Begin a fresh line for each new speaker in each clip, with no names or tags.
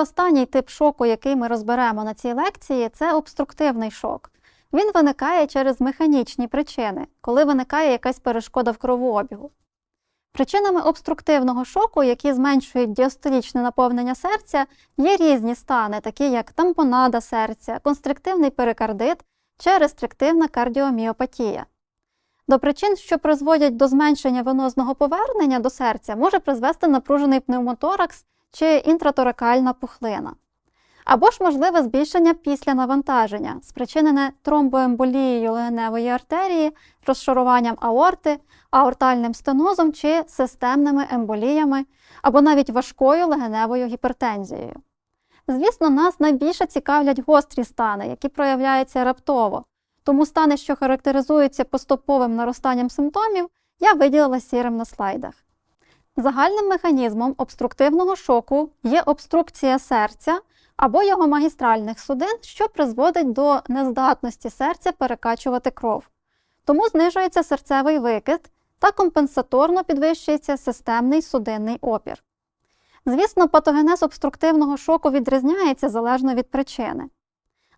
Останній тип шоку, який ми розберемо на цій лекції, це обструктивний шок. Він виникає через механічні причини, коли виникає якась перешкода в кровообігу. Причинами обструктивного шоку, які зменшують діастолічне наповнення серця, є різні стани, такі як тампонада серця, констриктивний перикардит чи рестриктивна кардіоміопатія. До причин, що призводять до зменшення венозного повернення до серця, може призвести напружений пневмоторакс чи інтраторакальна пухлина. Або ж можливе збільшення після навантаження, спричинене тромбоемболією легеневої артерії, розшаруванням аорти, аортальним стенозом чи системними емболіями, або навіть важкою легеневою гіпертензією. Звісно, нас найбільше цікавлять гострі стани, які проявляються раптово, тому стани, що характеризуються поступовим наростанням симптомів, я виділила сірим на слайдах. Загальним механізмом обструктивного шоку є обструкція серця або його магістральних судин, що призводить до нездатності серця перекачувати кров. Тому знижується серцевий викид та компенсаторно підвищується системний судинний опір. Звісно, патогенез обструктивного шоку відрізняється залежно від причини.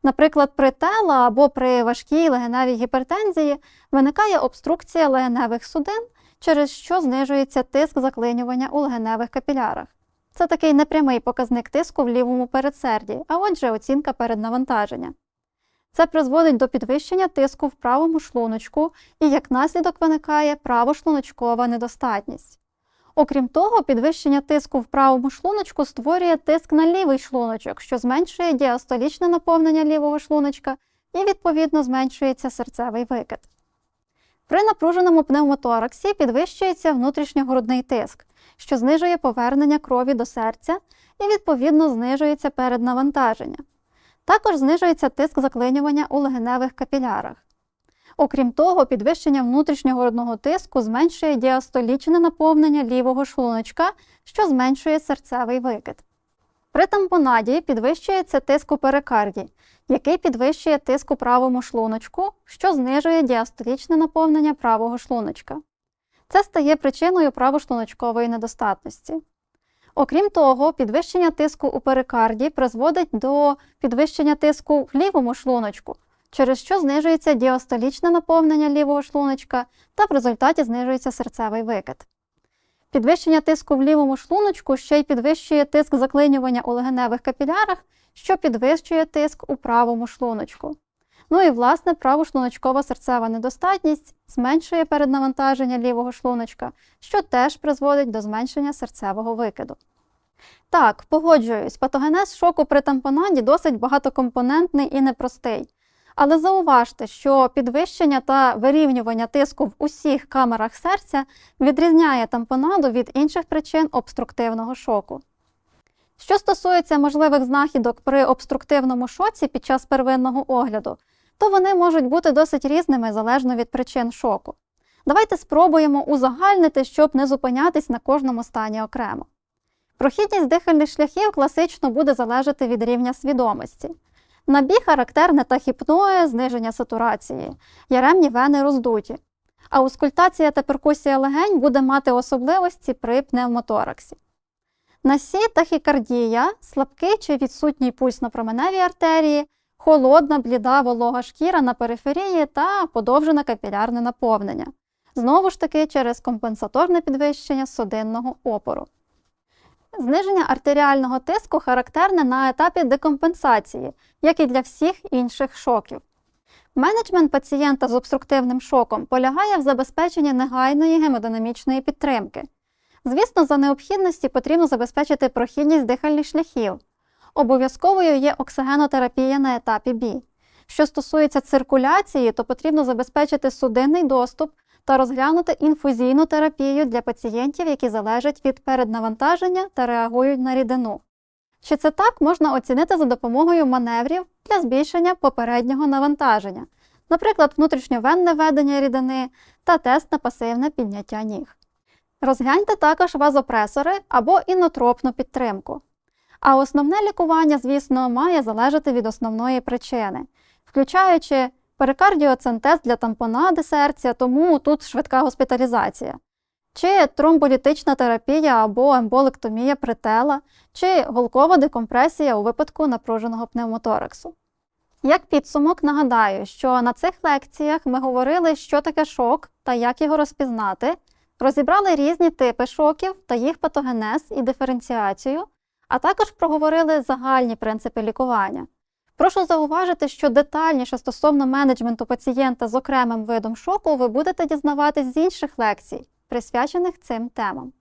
Наприклад, при тела або при важкій легеневій гіпертензії виникає обструкція легеневих судин, через що знижується тиск заклинювання у легеневих капілярах. Це такий непрямий показник тиску в лівому передсерді, а отже оцінка переднавантаження. Це призводить до підвищення тиску в правому шлуночку і як наслідок виникає правошлуночкова недостатність. Окрім того, підвищення тиску в правому шлуночку створює тиск на лівий шлуночок, що зменшує діастолічне наповнення лівого шлуночка і, відповідно, зменшується серцевий викид. При напруженому пневмотораксі підвищується внутрішньогрудний тиск, що знижує повернення крові до серця і, відповідно, знижується переднавантаження. Також знижується тиск заклинювання у легеневих капілярах. Окрім того, підвищення внутрішньогрудного тиску зменшує діастолічне наповнення лівого шлуночка, що зменшує серцевий викид. При тампонаді підвищується тиск у перикарді, який підвищує тиск у правому шлуночку, що знижує діастолічне наповнення правого шлуночка. Це стає причиною правошлуночкової недостатності. Окрім того, підвищення тиску у перикарді призводить до підвищення тиску в лівому шлуночку, через що знижується діастолічне наповнення лівого шлуночка та в результаті знижується серцевий викид. Підвищення тиску в лівому шлуночку ще й підвищує тиск заклинювання у легеневих капілярах, що підвищує тиск у правому шлуночку. Ну і, власне, правошлуночкова серцева недостатність зменшує переднавантаження лівого шлуночка, що теж призводить до зменшення серцевого викиду. Так, погоджуюсь, патогенез шоку при тампонаді досить багатокомпонентний і непростий. Але зауважте, що підвищення та вирівнювання тиску в усіх камерах серця відрізняє тампонаду від інших причин обструктивного шоку. Що стосується можливих знахідок при обструктивному шоці під час первинного огляду, то вони можуть бути досить різними залежно від причин шоку. Давайте спробуємо узагальнити, щоб не зупинятись на кожному стані окремо. Прохідність дихальних шляхів класично буде залежати від рівня свідомості. Набіг характерне тахіпноє, зниження сатурації, яремні вени роздуті. Аускультація та перкусія легень буде мати особливості при пневмотораксі. На сі тахікардія, слабкий чи відсутній пульс на променевій артерії, холодна, бліда волога шкіра на периферії та подовжене капілярне наповнення. Знову ж таки через компенсаторне підвищення судинного опору. Зниження артеріального тиску характерне на етапі декомпенсації, як і для всіх інших шоків. Менеджмент пацієнта з обструктивним шоком полягає в забезпеченні негайної гемодинамічної підтримки. Звісно, за необхідності потрібно забезпечити прохідність дихальних шляхів. Обов'язковою є оксигенотерапія на етапі бі. Що стосується циркуляції, то потрібно забезпечити судинний доступ та розглянути інфузійну терапію для пацієнтів, які залежать від переднавантаження та реагують на рідину. Чи це так можна оцінити за допомогою маневрів для збільшення попереднього навантаження, наприклад, внутрішньовенне введення рідини та тест на пасивне підняття ніг. Розгляньте також вазопресори або інотропну підтримку. А основне лікування, звісно, має залежати від основної причини, включаючи перикардіоцентез для тампонади серця, тому тут швидка госпіталізація. чи тромболітична терапія або емболектомія притела, чи голкова декомпресія у випадку напруженого пневмотораксу. Як підсумок, нагадаю, що на цих лекціях ми говорили, що таке шок та як його розпізнати, розібрали різні типи шоків та їх патогенез і диференціацію, а також проговорили загальні принципи лікування. Прошу зауважити, що детальніше стосовно менеджменту пацієнта з окремим видом шоку ви будете дізнаватись з інших лекцій, присвячених цим темам.